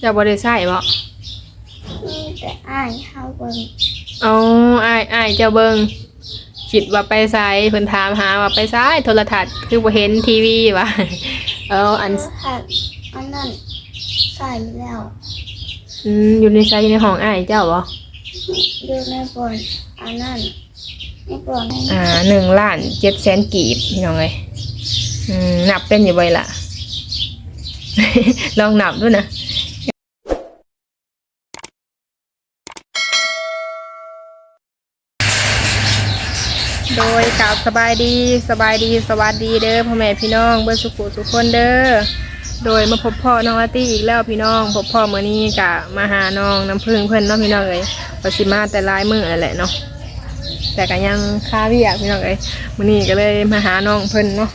เจ้าบ่ได้ใช้บ่มีแต่อ้ายเฮาเบิ่งอ๋ออ้ายอ้ายเจ้าเบิ่งคิดว่าไปไสเพิ่นถามหาว่าไปไสโทรทัศน์คือบ่เห็นทีวีวะเอออันผักอันนั้นใส่แล้วอืมอยู่ในไสอยู่ในห้องอ้ายเจ้าบ่อยู่ในบนอันนั้นในบนอ่า1ล้าน7แสนกีบพี่น้องเอ้ยอืมนับเป็นอยู่บ่ล่ะ ลองนับดูนะ โดยกล่าว สบายดีสบายดีสวัสดีเด้อพ่อแม่พี่น้องเบอร์สุขุทุกคนเด้อโดยมาพบพ่อน้องอาตี้อีกแล้วพี่น้องพบพ่อเมื้อนี้กะมาหาน้องน้ำพึ่งเพื่อนเนาะพี่น้องเอ้ยปสิมาแต่ลายมื้อนั่นแหละเนาะแต่ก็ยังคาเวียกพี่น้องเอ้ยมื้อนี้ก็เลยมาหาน้องเพิ่อนเนาะ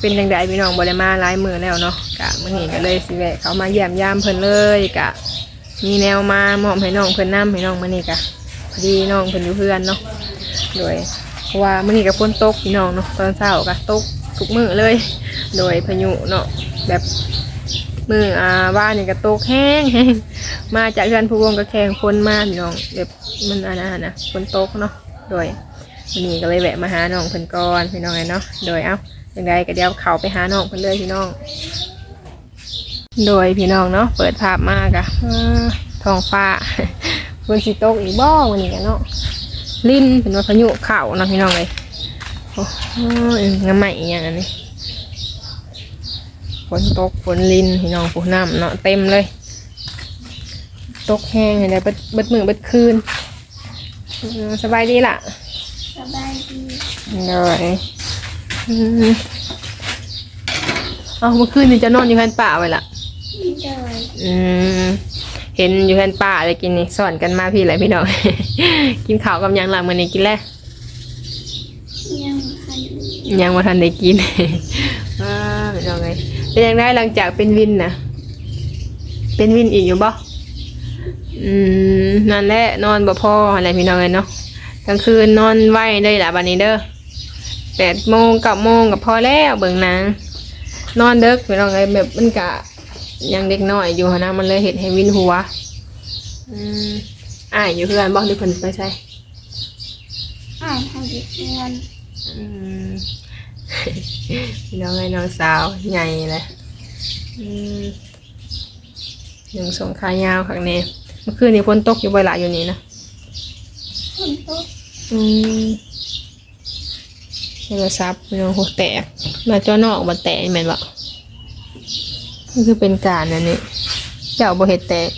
เป็นจังไดพี่น้องบ่ได้มาลายมือแล้วเนาะกะมื้อนี้ก็เลยสิแวะเขามาเยี่ยมยามเพิ่อนเลยกะมีแนวมามอบให้น้องเพิ่อนนํให้น้องมื้อนี้กะพอดีน้องเพิ่อนอยู่เพื่อนเนาะโดย เพราะว่ามื่อนี้กับฝนตกพี่น้องเนาะตอนเช้าก็ตกทุกมื้อเลย โดยพายุเนาะแบบมืออ่าว่านนี่ก็ตกแห้งแห้งมาจากเรือนผู้วงก็แข่งฝนมาพี่น้องแบบมันอันนั้นนะฝนตกเนาะโดยวันนี้ก็เลยแวะมาหาน้องเพิ่นก่อนพี่น้องเนาะโดยเอ้าอย่างไรก็เดี๋ยวเขาไปหาน้องเพิ่นเลยพี่น้อง โดยพี่น้องเนาะเปิดภาพมากอะท้องฟ้าฝนสิตกอีกบ่วันนี้กันเนาะ ลิ้นเป็นว่าพายุเข่าเนาะพี่น้องเลยโอ้ยงาใหม่อหย่างอันนี้ฝนตกฝนลินพี่น้องผู้น้ำเนาะเต็มเลย ตกแห้งเห็นไหมเบิดเบิดมือเบิดคืนอืมสบายดีล่ะสบายดีเลยอืมเอาเมื่อคืนนี่จะนอนอยู่แค่ป่าไว้ล่ะโดยอืม เห็นอยู่แค่ป่าเลยกินนี่สอนกันมาพี่แหละพี่น้อง กินข้าวกับหยังหลังมันนี่กินแล้วยังหันยังมาทันได้กินว้าเป็นยังไงเป็นยังไงหลังจากเป็นวินนะเป็นวินอีกอยู่บ่อืมนั่นแหละนอนบ่พออะไรพี่น้องเลยเนาะกลางคืนนอนไว้ได้ละบัดนี้เด้อแปดโมงเกับโมงกับพอแล้วเบิ่งหนังนอนเด็กพี่น้องเลยแบบมันกะ ยังเด็กน้อยอยู่หั้นนะมันเลยเห็ดให้วินหัวอืมอ่ายอยู่เพื่อนบอกที่เพิ่นไปใช่อ้ายให้ดิเงินอืมพี่น้องไอ้น้องสาวใหญ่เลยอืมยังส่งขายาวข้างนี้เมื่อคืนนี้ฝนตกอยู่บ่อยหลายอยู่นี่นะ คนโตกอืมโทรศัพท์พี่น้องหัวแตกมาเจ้านอกมาแตกแม่นบ่ นี่คือเป็นการอันนี้เจ้าบ่เฮ็ดแตก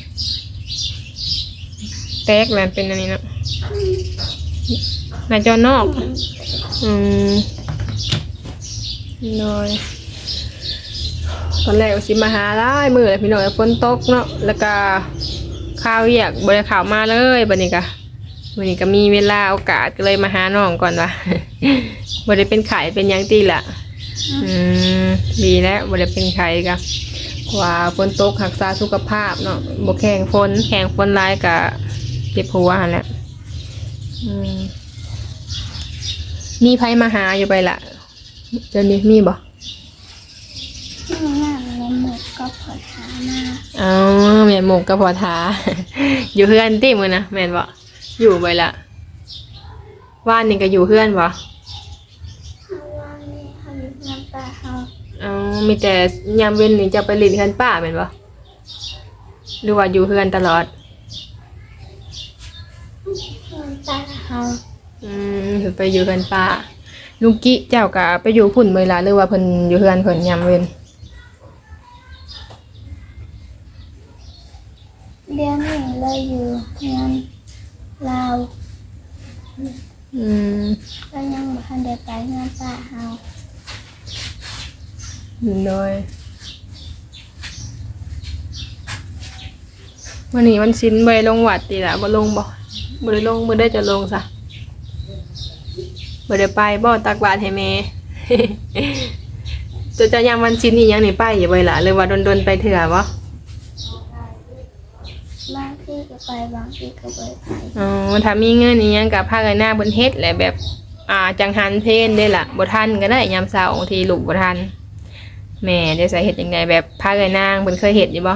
แตกแล้วเป็นอันนี้เนาะหน้าจอนอก อืมน้อยตอนแรกก็สิมาหาหลายมือเลยพี่น้องฝนตกเนาะแล้วก็ข้าวเวียกบริข่าวมาเลยบัดนี้ก็วันนี้ก็มีเวลาโอกาสก็เลยมาหาน้องก่อนวะบ่ได้เป็นไข่เป็นยังตีละอืมดีแล้วบ่ได้เป็นไข่ก็ ว่าฝนตกรักษาสุขภาพเนาะบ่แข่งฝนแข่งฝนร้ายก็เจ็บหัวหั่นแหละอืมมีไผมาหาอยู่ไปละเดี๋ยวนี้มีบ่ที่งานในหมดก็พอถามาอ๋อแม่นหมกกับพอทา อยู่เพื่อนติมือนะแม่นบ่อยู่ไปละว่านนี่ก็อยู่เพื่อนบ่ เฮาว่านี่เฮาอยู่เงินตาเฮา อ๋อ มีแต่ยามเว้นนี่จะไปเล่นเพื่อนป้าแม่นบ่หรือว่าอยู่เพื่อนตลอดเงินตาเฮาอืมคือไปอยู่เพื่อนป้า ลุงกี้เจ้าก็ไปอยู่พุ่นเวลาหรือว่าเพิ่นอยู่เพื่อนเพิ่นยามเว้นเดี๋ยวนี้เลยอยู่เงินลาวอืมก็ยังบ่ทันได้ไปเงินตาเฮา โดยวันนี้วันสิ้นบ่ไปลงวัดตีละบ่ลงบ่บ่ได้ลงบ่ได้จะลงซะบ่ได้ไปบ่ตักบาตรให้แม่จะจะยังวันสิ้นอีหยังนี่ไปอยู่บ่ล่ะหรือว่าดนๆไปเถื่อบ่บางที่ก็ไปบางที่ก็บ่ไปอ๋อถ้ามีเงินอีหยังก็พากันหน้าเพิ่นเฮ็ดแหละแบบ อ่าจังหันเพลนได้ล่ะบ่ทันก็ได้ยามเช้าบางทีลูกบ่ทัน แม่ได้ใส่เฮ็ดจังไดแบบพากันนางเพิ่นเคยเฮ็ดอยู่บ่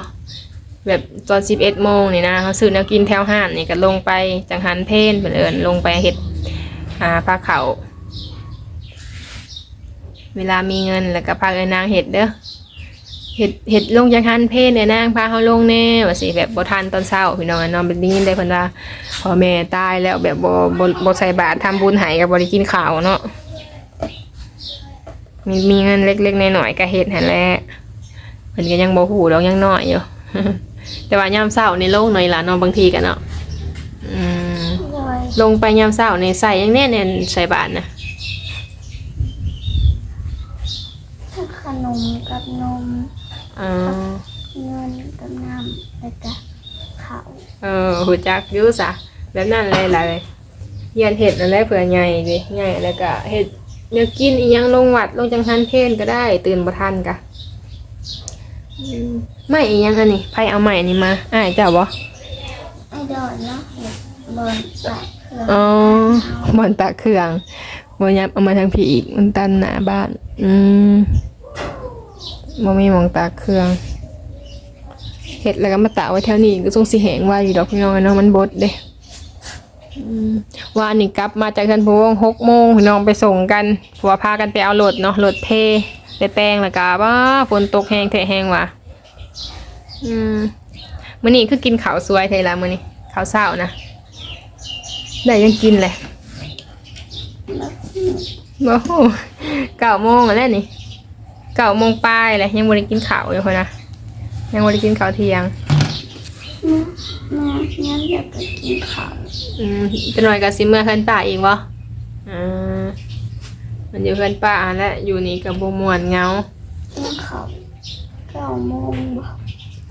แบบตอนสิบเอ็ดโมงนี่นะเขาซื้อแนวกินแถวห้านนี่ก็ลงไปจังหันเพนเหมือนเอิญลงไปเฮ็ดอ่าพาเขาเวลามีเงินแล้วก็พาเอินางเฮ็ดเด้อเฮ็ดเฮ็ดลงจังหันเพนเนี่ยนางพาเขาลงแน่ว่าสิแบบบ่ทันตอนเช้าพี่น้องนอนเป็นได้นได้เพิ่นว่าพ่อแม่ตายแล้วแบบบ่บ่บ่ใส่บาตรทำบุญให้ก็บ่ได้กินข้าวเนาะ มีมีเงินเล็กๆน้อยๆก็เฮ็ดหั่นแหละเพิ่นก็ยังบ่ฮู้ดอกยังน้อยอยู่ แต่ว่ายามเช้านี่ลงหน่อยล่ะเนาะบางทีก็เนาะอืมโดยลงไปยามเช้านี่ใส่ยังแน่เนี่ยใส่บาทนะทั้งขนมกับนมอ๋อ เงินกับน้ำแล้วก็ข้าวเออฮู้จักอยู่ซะแบบนั้นเลยล่ะเลยเฮียนเฮ็ดนั่นแหละเผื่อใหญ่ดิใหญ่แล้วก็เฮ็ด แนวกินอีหยังลงวัดลงจังหันเพลก็ได้ ตื่นบ่ทันกะอืมไม่อีหยังอันนี้ไผเอาใหม่นี่มาอ้ายเจ้าบ่ไอ้ดอนเนาะเห็ดบนปากเครื่องอ๋อบ่อนตากเครื่องบ่ยับเอามาทางพี่อีกมันตันหน้าบ้าน อืมบ่มีหมองตากเครื่องเฮ็ดแล้วก็มาตากไว้แถวนี้ก็ทรงสิแหงไว้อยู่ดอกพี่น้องเนาะมันบดเด้อืม วานี่กลับมาจากทันพวงหกโมงน้องไปส่งกันผัวพากันไปเอารถเนาะรถเทไปแปลงล้วก็ว่าฝนตกแห้งแท้แห้งว่ะอืมมื้อนี้คือกินข้าวสวยไทยละมื้อนี้ข้าวเช้านะได้ยังกินเลยโอ้โหเก้าโมงแล้วนี่เก้าโมงปลายเลยยังบ่ได้กินข้าวอยู่คนนะยังบ่ได้กินข้าวเที่ยง แม่แม่งั้นอยากไปกินข้าวอืมจะหน่อยก็สิเมื่อเพิ่นป้าอีกบ่อ่ามันอยู่เพิ่นป้าอันและอยู่นี่ก็บ่ม่วนเหงากินข้าวเก้าโมงบ่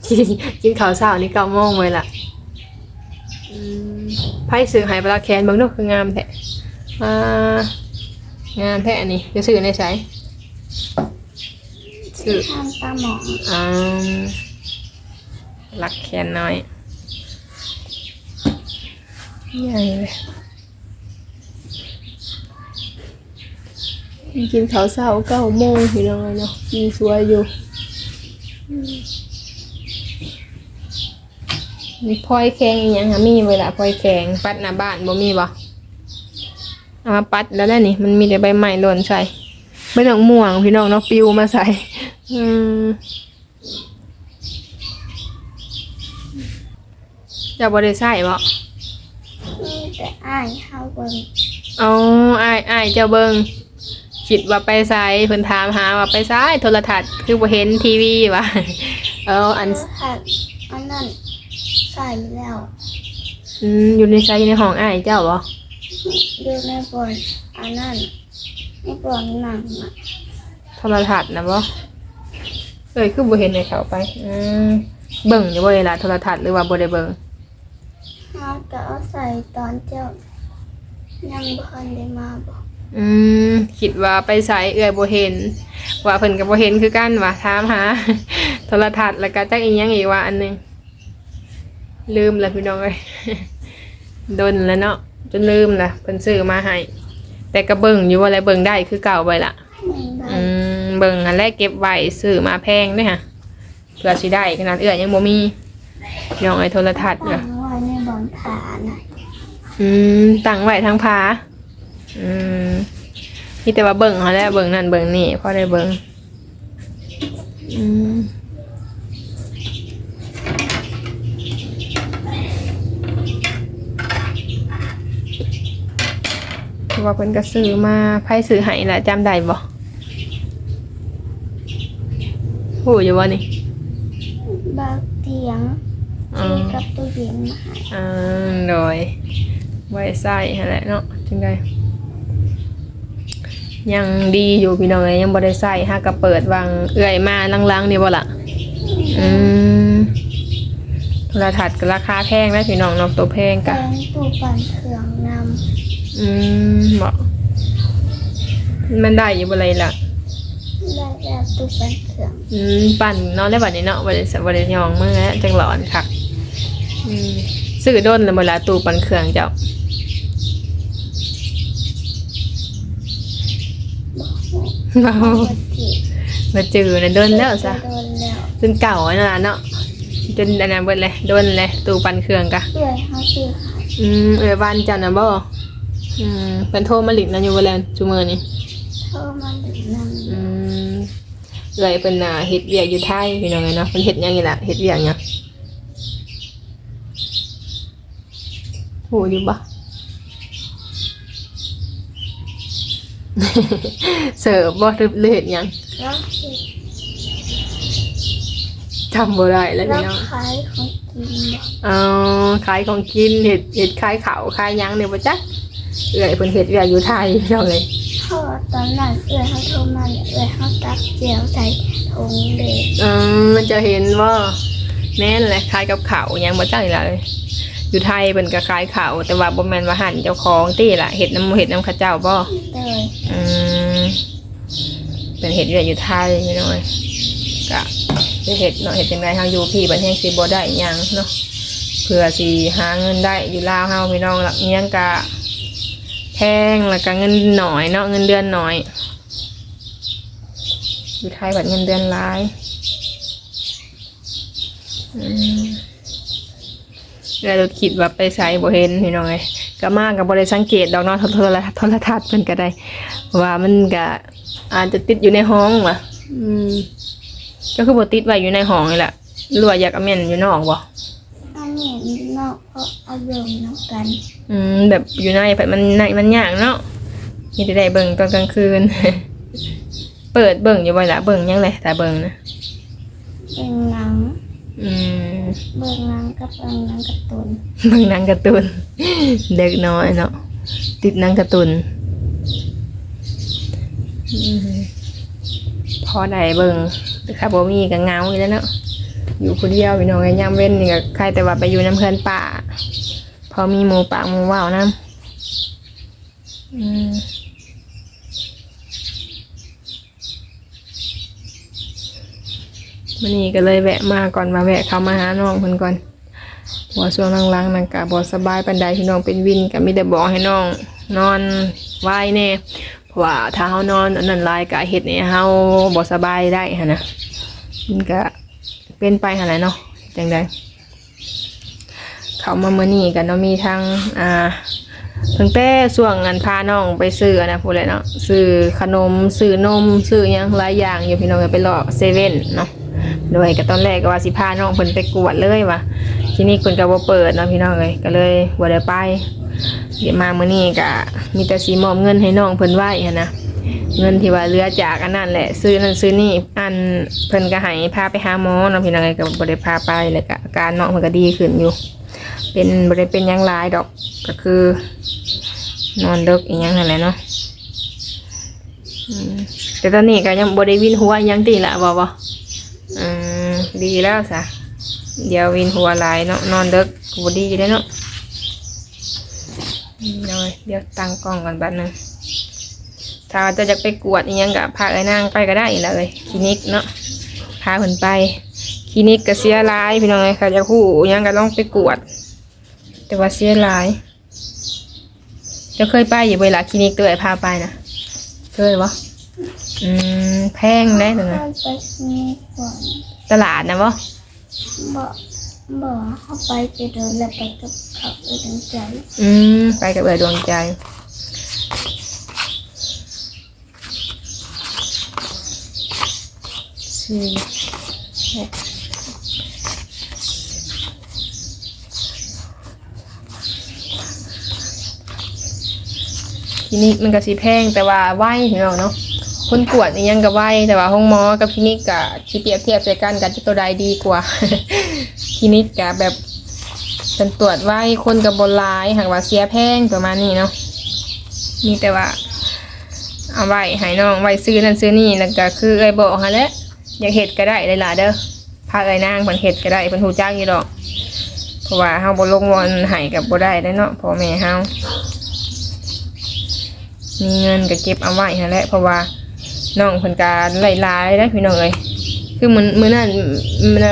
กินกินข้าวเช้านี่เก้าโมงเลยล่ะอืมไผซื้อให้ปลาแคนเบิ่งดูคืองามแท้อ่างามแท้อันนี้จะซื้อในไส ซื้อ ทานตาหมองอ่ารักแคนน้อย ใหญ่เลยกินข้าวเช้าเก้าโมงพี่น้องเนาะกินสวยอยู่อืมมีพลอยแข็งอีหยังคะมีเวลาพลอยแข็งปัดหน้าบ้านบ่มีบ่เอามาปัดแล้วได้นี่มันมีแต่ใบไม้หล่นใส่ใบหนองม่วงพี่น้องเนาะปิวมาใส่อืมจะบ่ได้ใส่บ่ มีแต่อ้ายเฮาเบิ่งอ๋ออ้ายอ้ายเจ้าเบิ่งคิดว่าไปไสเพิ่นถามหาว่าไปไสโทรทัศน์คือบ่เห็นทีวีว่ะเอออันแล้วหัดอันนั้นใส่แล้วอืมอยู่ในไสอยู่ในห้องอ้ายเจ้าบ่อยู่ในบนอันนั้นในบนหนังอะโทรทัศน์นะบ่เอ้ยคือบ่เห็นในเขาไปอืมเบิ่งอยู่บ่เวลาโทรทัศน์หรือว่าบ่ได้เบิ่ง เฮาก็เอาใส่ตอนเจ้า ยังบ่ทันได้มาบอกอืมคิดว่าไปไสเอ้ยบ่เห็น ว่าเพิ่นก็บ่เห็นคือกันว่าถามหา โทรทัศน์แล้วก็จักอีหยังอีกว่าอันหนึงลืมแล้วพี่น้องเอ้ยโดนแล้วเนาะจนลืมละเพิ่นซื้อมาให้แต่ก็เบิ่งอยู่ว่าอะไรเบิ่งได้คือเก่าไปละแม่นได้อืมเบิ่งอันแรกเก็บไว้ซื้อมาแพงเด้อค่ะเพื่อสิได้ขนาดเอื้อยังบ่มีพี่น้องไอ้โทรทัศน์ตั้ก็ง ไว้ในบอนผาน่ะอืมตั้งไว้ทางพาอืมมีแต่ว่าเบิ่งเขาแหล้วเบิ่งนั่นเบิ่งนี่พอได้เบิ่งอืมเพราะว่าเพิ่นก็ซื้อมาไผซื้อให้ล่ะจำได้บ่ฮู้อยู่บ่นี่ บางเตียง อืมกับตู้เย็นมาให้อ่าโดยไว้ใส่หั่นแหละเนาะจังไดยังดีอยู่พี่น้องเอ้ยยังบ่ได้ใส่ฮะก็เปิดวางเอื้อยมาลังๆนี่บ่ล่ะอืมโทรทัศน์ก็ราคาแพงนะพี่น้องเนาะตัวแพงแกกะงตู้ปั่นเครื่องนอืมเหมาะมันได้อยู่บ่เลยล่ะำได้แล้วตู้ปั่นเครื่องอืมปั่นเนาะได้บัดนี้เนาะบ่ได้สบ่ได้ยองมื้อแล้วจังหลอนคักอืม ซื้อด้นแล้วบ่ล่ะตู้ปั่นเครื่องเจ้าบอกบ่ว่าปกติมาจือนะด้นแล้วซะโดนแล้วจนเก่าอันนั้นน่ะเนาะจนอันนั้นเบิดเลยโดนเลยตู้ปั่นเครื่องกะเอื้อยเฮาซื้อขายอืมเออบ้านเจ้าน่ะบ่อืมเป็นโทรมาหลิกนั่นอยู่บ่แล้วจุมื้อนี้โทรมาดึกนำอืมเอ้อยเพิ่นน่ะเฮ็ดเวียกอยู่ไทยพี่น้องเอ้ยเนาะเพิ่นเฮ็ดหยังนี่ล่ะเฮ็ดเวียกหยั งฮู้อยู่บ่เสิร์ฟบ่หรือหรือเฮ็ดหยังแล้วเฮ็ดจำบ่ได้แล้วแล้พี่วน้องขายของกินบ่เอ๋อขายของกินเฮ็ดเฮ็ดขายข้าวขายหยังเนี่ยบ่จักเอ้อยเพิ่นเฮ็ดเวียกอยู่ไทยพี่น้องเอ้ยเพราะว่าตอนนั้นเอื้อยเฮาโทรมาแล้วเอื้อยเฮาตักแจวใส่ถุงเด็กเออมันจะเห็นว่าแม่นแหละขายกับข้าวหยังบ่จักนี่ล่ะเลย อยู่ไทยเพิ่นก็ขายข้าวแต่ว่าบ่แม่นว่าหั่นเจ้าของติล่ะเฮ็ดน้ำเฮ็ดน้ำข้าวเจ้าบ่เลยอืมเป็นเฮ็ดเวียกอยู่ไทยพี่น้อยก็ไปเฮ็ดเนาะเฮ็ดจังไดเฮาอยู่พี่บัดแฮงสิบ่ได้หยังเนาะเพื่อสิหาเงินได้อยู่ลาวเฮาพี่น้องละเมียงก็แพงแล้วก็เงินน้อยเนาะเงินเดือนน้อย อยู่ไทยบัดเงินเดือนหลายอืม แล้วเราคิดว่าไปใส่บ่เห็นพี่น้องเอ้ยก็มากกับบ่ได้สังเกตดอกเนาะโทรโทรโทรทัศน์เพิ่นก็ได้ ว่ามันก็อาจจะติดอยู่ในห้องว่ะ อืมก็คือบ่ติดไว้อยู่ในห้องนี่แหละหรือว่าอยากเอาแม่นอยู่นอกบ่อันนี้นอกเพราะเอาเบิ่งนำกันอืมแบบอยู่ในแบบมันในมันยากเนาะมีแต่ได้เบิ่งตอนกลางคืน เปิดเบิ่งอยู่บ่ล่ะเบิ่งยังเลยแต่เบิ่งนะเบิ่งหนังอืม เบิ่งหนังกับเบิ่งหนังการ์ตูนเบิ่งหนังการ์ตูนเด็กน้อยเนาะติดหนังการ์ตูนอืมพอได้เบิ่งแต่ค่ะบ่มีก็เหงาอยู่แล้วเนาะอยู่คนเดียวพี่น้องไอ้ยามเว้นนี่ก็ใครแต่ว่าไปอยู่น้ำเพื่อนป่าพอมีหมูป่าหมูว่าวนํอืม วันนี้ก็เลยแวะมาก่อนมาแวะเข้ามาหาน้องเพิ่นก่อนเพราะว่ช่วงหลังๆนั่นกะบ่สบายปานใดพี่น้องเป็นวินก็มีแต่บอกให้น้องนอนไว้แน่เพราะว่าถ้าเฮานอนอันนั้นหลายก็เฮ็ดให้เฮาบ่สบายได้หั่นนะมันก็เป็นไปหั่นแหละเนาะจังไดเขามาเมื้อนี้ก็เนาะมีทั้งอ่าตั้งแต่ช่วงงานพาน้องไปซื้อนะพูดเลยเนาะซื้อขนมซื้อนมซื้อยังหลายอย่างอยู่พี่น้องก็ไปรอเซเว่นเนาะ โดยก็ตอนแรกก็ว่าสิพาน้องเพิ่นไปกวดเลยว่ะที่นี่คุณก็บ่เปิดเนาะพี่น้องเลยก็เลยบ่ได้ไปเดี๋ยวมามื้อนี้ก็มีแต่สิมอบเงินให้น้องเพิ่นไว้หันนะเงินที่ว่าเหลือจากอันนั้นแหละซื้อนั่นซื้อนี่อันเพิ่นก็ให้พาไปหาหมอเนาะพี่น้องเลยก็บ่ได้พาไปแล้วก็อาการน้องเพิ่นก็ดีขึ้นอยู่ เป็นบ่ได้เป็นหยังหลายดอกก็คือนอนดึกอีหยังนั่นแหละเนาะแต่ตอนนี้ก็ยังบ่ได้วินหัวยังติละบ่บ่ อืมดีแล้วซะเดี๋ยววินหัวหลายเนาะนอนเด็กกูบดีอยู่ได้เนาะเดี๋ยวเดี๋ยวตั้งกล้องก่อนแป๊บนึงถ้าจะจะไปกวดอีหยังกับพาไอ้นางไปก็ได้อีกเลยคลินิกเนาะพาคนไปคลินิกก็เสียหลายพี่น้องเลยค่ะจะคู่อิหยังก็ต้องไปกวด แต่ว่าเสียหลายจะเคยไปอยู่เวลาคลินิกตัวไอ้พาไปนะเคยวะ อืมแพงได้ถึงเข้านะไปนี่ก่อนตลาดนะวะบ่บ่เข้าไปจะเดินแล้วไปกับเขาเอื้อยใจอืมไปกับเอ๋ดวงใจ สี่หกคลินิกมันก็สีแพงแต่ว่าไหวพี่น้องเนาะ คนกวดนี่ยังก็ไหวแต่ว่าห้องหมอกับคลินิกก็สิเปรียบเทียบใส่กันกันจะตัวใดดีกว่าคลินิกก็แบบเป็นตรวจไว้คนกับบนลายหากว่าเสียแพงประมาณนี้เนาะมีแต่ว่า เอาไว้ให้น้องไว้ซื้อนั่นซื้อนี่แล้วก็คือเอ้ยบอกฮะแหละอยากเห็ดก็ได้เลยล่ะเด้อพาเอ้ยนางเพิ่นเห็ดก็ได้เพิ่นฮู้จักอยู่ดอกเพราะว่าเฮาบ่ลงวอนให้กับบ่ได้ได้เนาะพ่อแม่เฮามีเงินก็เก็บเอาไว้หั่นแหละเพราะว่า น้องเพิ่นก็หลายๆได้พี่น้องเอ้ยคือมื้อมื้อนั้นมื้อ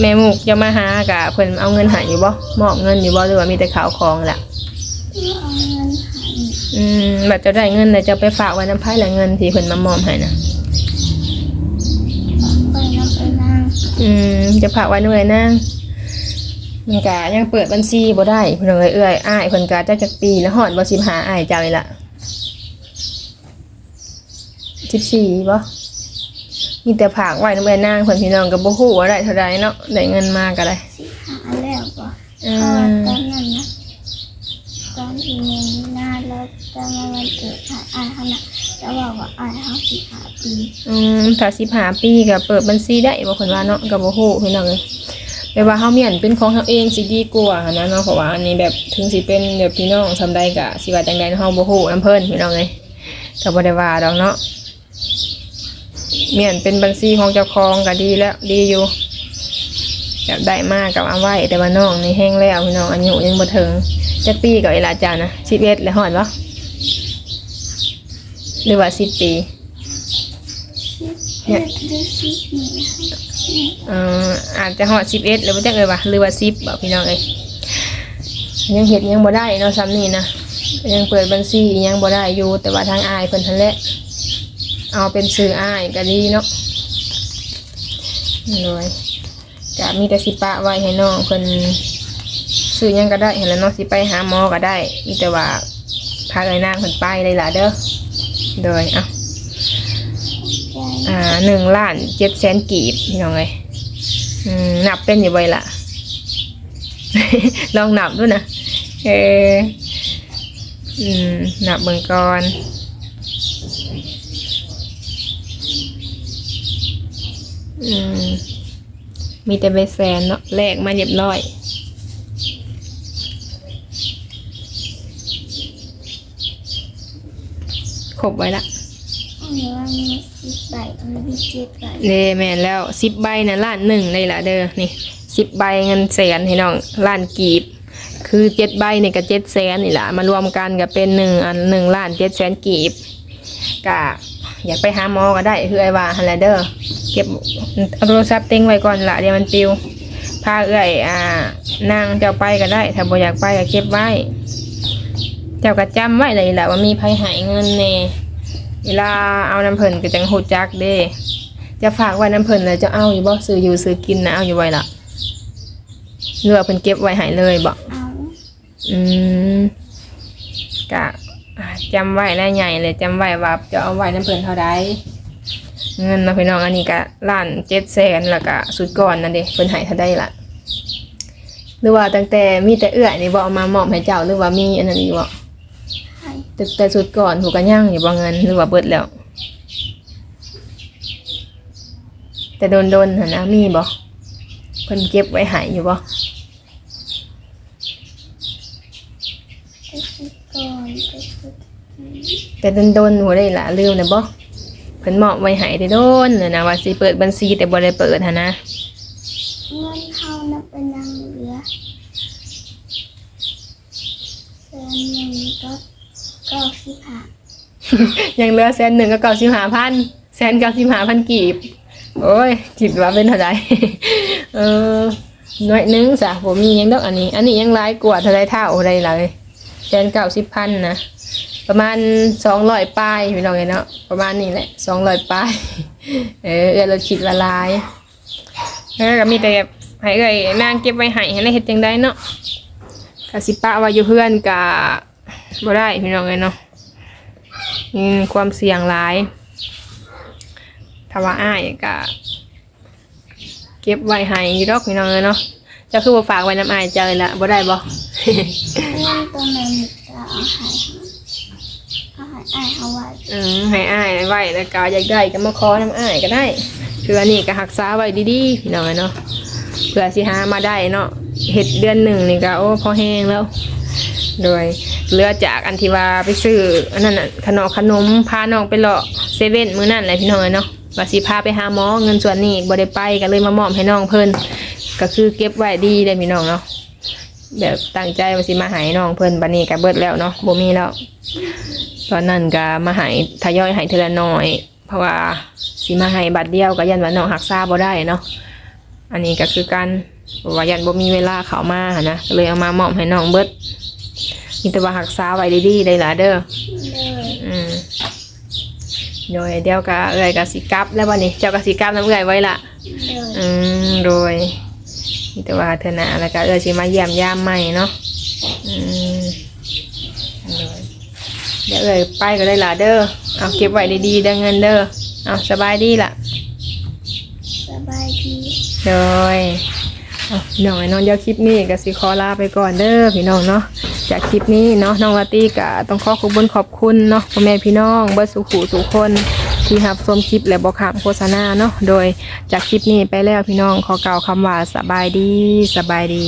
แม่มุกจะมาหากะเพิ่นเอาเงินให้อยู่บ่มอบเงินอยู่บ่หรือว่ามีแต่ข้าวของแหละเอาเงินใหายอืมแบบจะได้เงินแต่จะไปฝากไว้น้ำไพ่และเงินที่เพิ่นมามอบให้นะไปน้ำไปนางอืมจะฝากไว้หน่อยนะมันกะยังเปิดบัญชีบ่ได้เพิ่นเอ้ยเอ้ยอ้ายเพิ่นกะจักจักปีแล้วฮอดบ่สิบหาอ้ายเจ้านี่ล่ะ 14บ่มีแต่ฝากไว้นำแม่นางเพิ่นพี่น้องก็บ่ฮู้ว่าได้เท่าใดเนาะได้เงินมาก็ได้สิหาแล้วบ่อืเพราะว่ามตอนนั้นนะตอนที่เมนหน้าแล้วจะมาวันเกิดหาอายเขานะจะบอกว่าอายเขาสิหาปีอืมถ้า15ปีก็เปิดบัญชีได้บ่เพิ่นว่าเนาะก็บ่ฮู้พี่น้องเอ้ยแต่ว่าเฮาเมียนเป็นของเฮาเองสิดีกว่าหั้นนะเนาะเพราะว่าอันนี้แบบถึงสิเป็นแบบพี่น้องซำใดก็สิว่าจังใดเฮาบ่ฮู้นํเพิ่นพี่น้องเอ้ยก็บ่ได้ว่าดอกเนาะ เมียนเป็นบัญชีของเจ้าของก็ดีแล้วดีอยู่แบบได้มากกับเอาไว้แต่ว่าน้องนี่แห้งแล้วพี่น้องอายุยังบ่ถึงจักปีกับเวลาจานะสิบเอ็ดแล้วหอดวะหรือว่าสิบปีเนี่ยอาจจะหอดสิบเอ็ดหรือว่าจักเลยวะหรือว่าสิบบอกพี่น้องเอ้ยยังเห็ดยังบ่ได้เนาะซ้ำนี่นะยังเปิดบัญชียังบ่ได้อยู่แต่ว่าทางอายเพิ่นทันแหละ เอาเป็นสื่ออ้ายก็ดีเนาะเลยจะมีแต่สิปะไว้ให้น้องเพิ่นซื้อยังก็ได้เห็นแล้วเนาะสิไปหาหมอก็ได้ มีแต่ว่าพาไอ้นางเพิ่นไปเลยล่ะเด้อโดยอะอ่าหนึ่งล้านเจ็ดแสนกีบพี่น้องเลยนับเป็นอยู่ไว้ละลองนับดูนะเอออืมนับเบิ่งก่อน อืมมีแต่ใบแสนเนาะแลกมาเรียบร้อยครบไว้ละอันนี้ว่ามีสิบใบอันนี้มีเจ็ดใบเด้แม่นแล้วสิบใบนะล้านหนึ่งเลยล่ะเด้อนี่สิบใบเงินแสนให้น้องล้านกีบ คือเจ็ดใบนี่ก็เจ็ดแสนนี่แหละมารวมกันก็เป็นหนึ่งอันหนึ่งล้านเจ็ดแสนกีบกะ อยากไปหาหมอก็ได้คือไอ้ว่าฮันแหละเด้อเก็บเอาโทรศัพท์เต็งไว้ก่อนละเดี๋ยวมันปิวพาเอื้อยอ่านางเจ้าไปก็ได้ ถ้าบ่อยากไปก็เก็บไว้ เจ้าก็จำไว้เลยแหละว่ามีภัยหายเงินแน่เวลาเอาน้ำเพิ่นก็จังหูจักเด้ จะฝากไว้น้ำเพิ่นเลยจะเอาอยู่บ่ซื้ออยู่ซื้อกินนะเอาอยู่ไว้ละเรือว่าเพิ่นเก็บไว้ใหายเลยบ่เอาอืมกะอ่า จำไว้แล้วใหญ่เลยจำไว้ว่าจะเอาไว้น้ำเพิ่นเท่าใดเงินนะพี่น้องอันนี้ก็ล้านเจ็ดแสนแล้วก็สุดก่อนนั่นเด้เพิ่นใหายเท่าใดล่ะ หรือว่าตั้งแต่มีแต่เอื้อยนี่บ่เอามามอบให้เจ้าหรือว่ามีอันนั้นอีกบ่แต่แต่สุดก่อนถูกกันย่างอยู่บ่เงินหรือว่าเบิดแล้ว แต่โดนโดนๆหั่นะมีบ่เพิ่นเก็บไว้หายอยู่บ่ก่อนไปสุด แต่โดนโดนๆหัวได้ละลืมนะบ่เพิ่นมอบไว้ใหายได้โดนเลยนะว่าสิเปิดบัญชีแต่บ่ได้เปิดหันนะเงินเขานับเป็นนางเหลือแสนหนึ่งก็เก้าสิบห้ายังเหลือแสนหนึ่งก็เก้าสิบห้าพันแสนเก้าสิบห้าพันกีบ โอ้ยคิดว่าเป็นเท่าใดเออหน่อยนึงซะบ่มียังดอกอันนี้ อันนี้ยังหลายกว่าเท่าใดเท่าใดเลยแสนเก้าสิบพันนะ ประมาณสองร้อยป้ายพี่น้องเอ้ยเนาะประมาณนี้แหละสองร้อยป้ายเออเออเราคิดว่าหลายแล้วก็มีแต่แบบให้เอ้ยนางเก็บไว้ให้ให้ได้เฮ็ดจังไดเนาะกสิปะว่าอยู่เพื่อนกะบ่ได้พี่น้องเอ้ยเนาะมีความเสี่ยงหลายถ้าว่าอ้ายกะเก็บไว้ให้อยู่ดอกพี่น้องเอ้ยเนาะเจะคือบ่ฝากไว้น้ำอ้ายเจอละบ่ได้บ่เงินตัวนั้นจะเอาใหายเอาใหายอายเอาไว้อืมให้อ้ายไว้แล้วก็อยากได้ก็มาขอน้ำอ้ายก็ได้คืออันนี้ก็หักษาไว้ดีๆพี่น้องเอ้ยเนาะเพื่อสิหามาได้เนาะเฮ็ดเดือนหนึ่งนี่ก็โอ้พอแห้งแล้ว โดยเหลือจากอันที่ว่าไปซื้ออันนั้นน่ะขนมขนมพาน้องไปเลาะเซเว่นมื้อนั้นแหละพี่น้องเอ้ยเนาะว่าสิพาไปหาหมอเงินส่วนนี้บ่ได้ไปก็เลยมามอบให้น้องเพิ่นก็คือเก็บไว้ดีเลยพี่น้องเนาะ แบบตั้งใจว่าสิมาใหายน้องเพิ่นบัดนี้ก็เบิดแล้วเนาะบ่มีแล้วตอนนั้นก็มาใหายทยอยใหายทีละน้อย เพราะว่าสิมาใหายบัตรเดียวก็ยันว่าน้องหักษาบ่ได้เนาะอันนี้ก็คือการเพราะว่ายันบ่มีเวลาเข้ามาหั้นนะก็เลยเอามามอบให้น้องเบิดมีแต่ว่าหักษาไว้ดีๆได้ล่ะเด้อเลยอืมโดยเดี๋ยวก็เอ่ยก็สิกลับแล้ววันนี้เจ้าก็สิกลับน้ำเอ่ยไว้ละโดยอืมโดย มีแต่ว่าเธอหนาแล้วก็เอ่ยสิมาเยี่ยมยามใหม่เนาะอืมโดยเดี๋ยวเอ่ยไปก็ได้ละเด้อเอาเก็บไว้ดีๆเด้อเงินเด้อเอาสบายดีล่ะสบายดีโดยเอาพี่น้องไอ้น้องเดี๋ยวคลิปนี้ก็สิขอลาไปก่อนเด้อพี่น้องเนาะจากคลิปนี้เนาะน้องลาตี้ก็ต้องขอขอบคุญขอบคุณเนาะพ่อแม่พี่น้องเบิร์สุขุสุคน ที่รับชมคลิปและบอกคำโฆษณาเนาะโดยจากคลิปนี้ไปแล้วพี่น้องขอกล่าวคำว่าสบายดีสบายดี